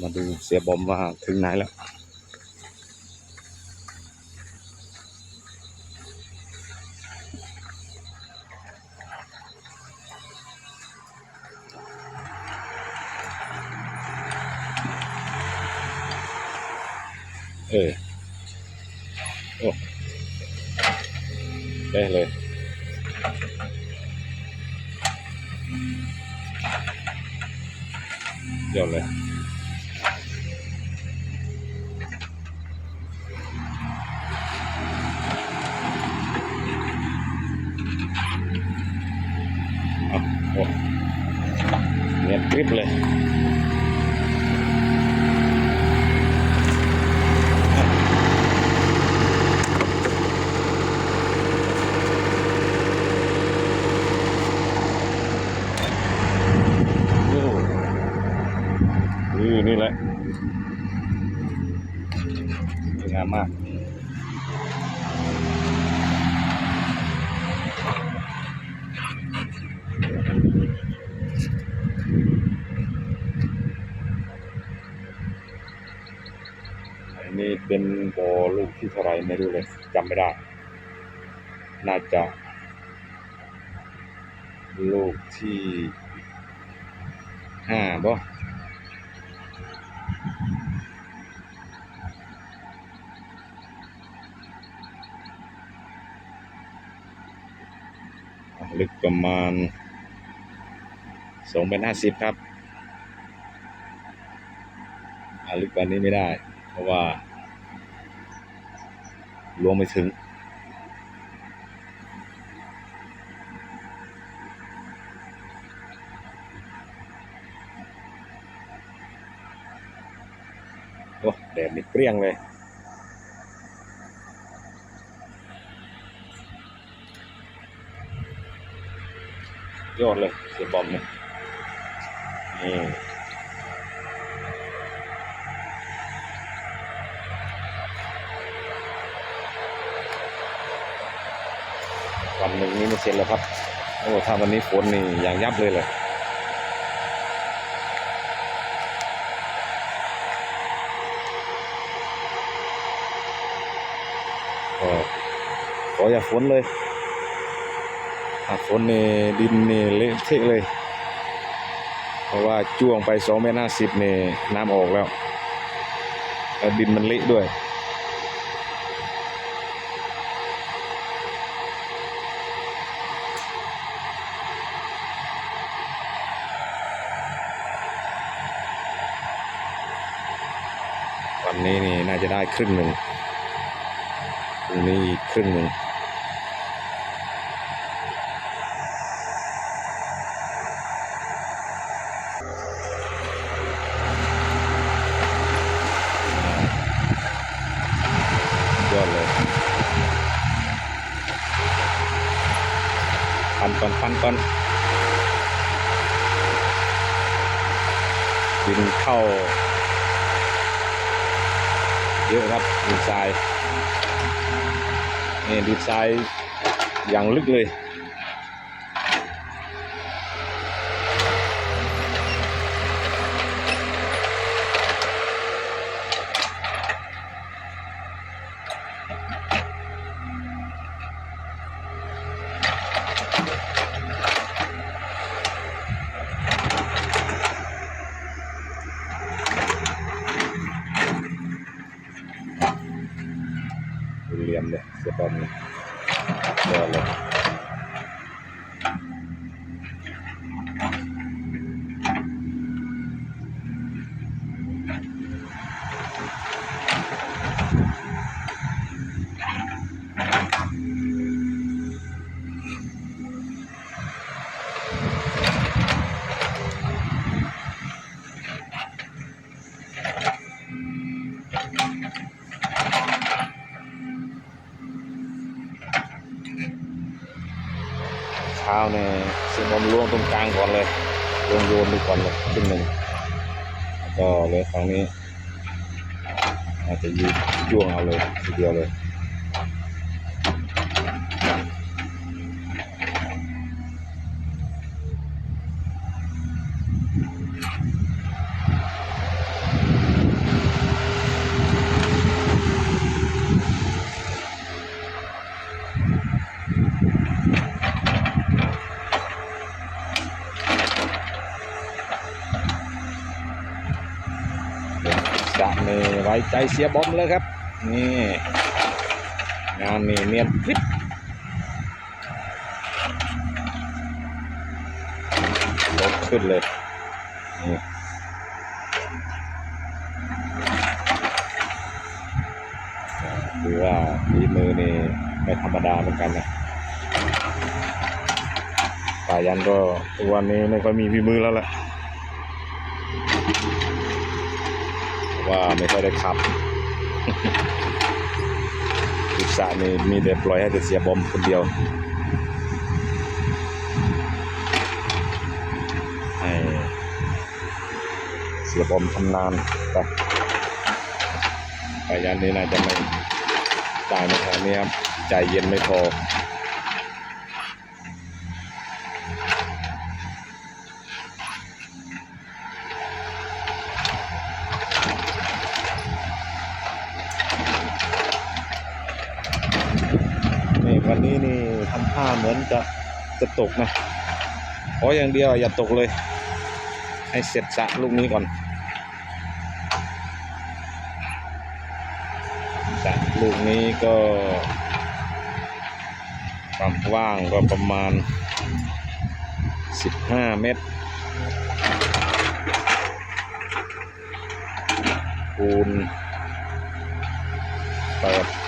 มาดูเสียบอมว่าถึงไหนแล้ว เออ โอ้ได้เลยเดี๋ยวเลย ริบเลยโอ้นี่นี่แหละสวยงามมาก เป็นบอลูกที่เท่าไรไม่รู้เลยจำไม่ได้ น่าจะ ลูกที่ห้าบ่อะลึกประมาณสองเป็นห้าสิบครับอะลึกกว่านี้ไม่ได้ เพราะว่า ลวงไม่ถึง โอ้แดดนี่เปรี้ยงเลย ยอดเลย เสียบอมเนี่ยนี่ ร็จแล้วครับโอ้ถ้าวันนี้ฝนนี่อย่างยับเลยเลยก็ขออย่าฝนเลยถ้าฝนนี่ดินนี่เละเทะเลย เพราะว่าจ้วงไปสองเมตรห้าสิบนี่น้ำออกแล้วแล้วดินมันเละด้วย วันนี้นี่น่าจะได้ครึ่งหนึ่งพรุ่งนี้อีกครึ่งหนึ่งยอดเลยพันก่อนพันก่อนดินเข้า เยอะครับดินทรายนี่ดินทรายอย่างลึกเลย เหลี่ยมเลยเสียบอลนี่ยอดเลย เช้าเนี่ยเสียบอมล่วงตรงกลางก่อนเลยลงโยนดูก่อนเลยขึ้นหนึ่งก็เลยครั้งนี้อาจจะยืดย่วงเอาเลยทีเดียวเลย ใจเสียบอมเลยครับ นี่งานนี่เนียนคลิปรถขึ้นเลยนี่คือว่าฝีมือนี่ไม่ธรรมดาเหมือนกันนะป่ายันก็ทุกวันนี้ไม่ค่อยมีฝีมือแล้วแหละ ว่าไม่ค่อยได้ขับอุตสาห์นี่มีแต่ปล่อยให้แต่เสียบอมคนเดียว ให้เสียบอมทำนานไปไปยันนี้น่าจะไม่ได้ในทางนี้ครับใจเย็นไม่พอ ท่าเหมือนจะจะตกนะขออย่างเดียวอย่าตกเลย ให้เสร็จสะลูกนี้ก่อนสะลูกนี้ก็ความว่างก็ประมาณ 15 เมตรคูณ8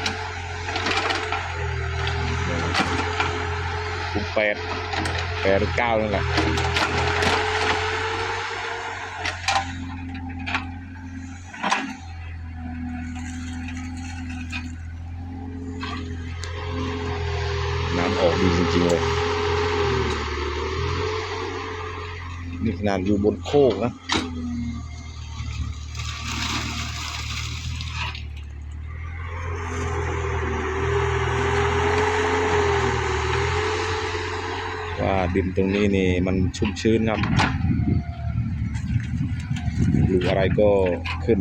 แปดแปดเก้านั่นแหละน้ำออกดีจริงๆเลย นี่ขนาดอยู่บนโคกนะ ว่า ดินตรงนี้นี่มันชุ่มชื้นครับปลูกอะไรก็ขึ้น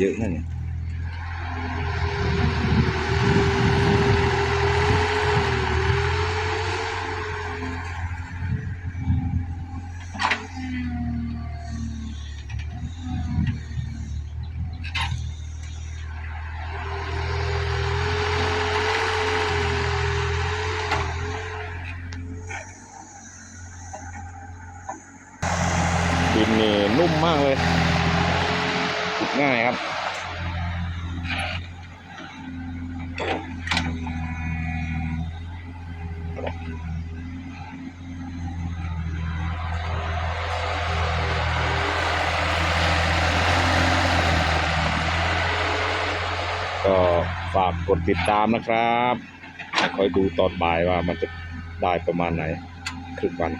เยอะนั่นเนี่ยดินนี่นุ่มมากเลย ง่ายครับ ก็ฝากกดติดตามนะครับคอยดูตอนบ่ายว่ามันจะได้ประมาณไหนครึ่งวัน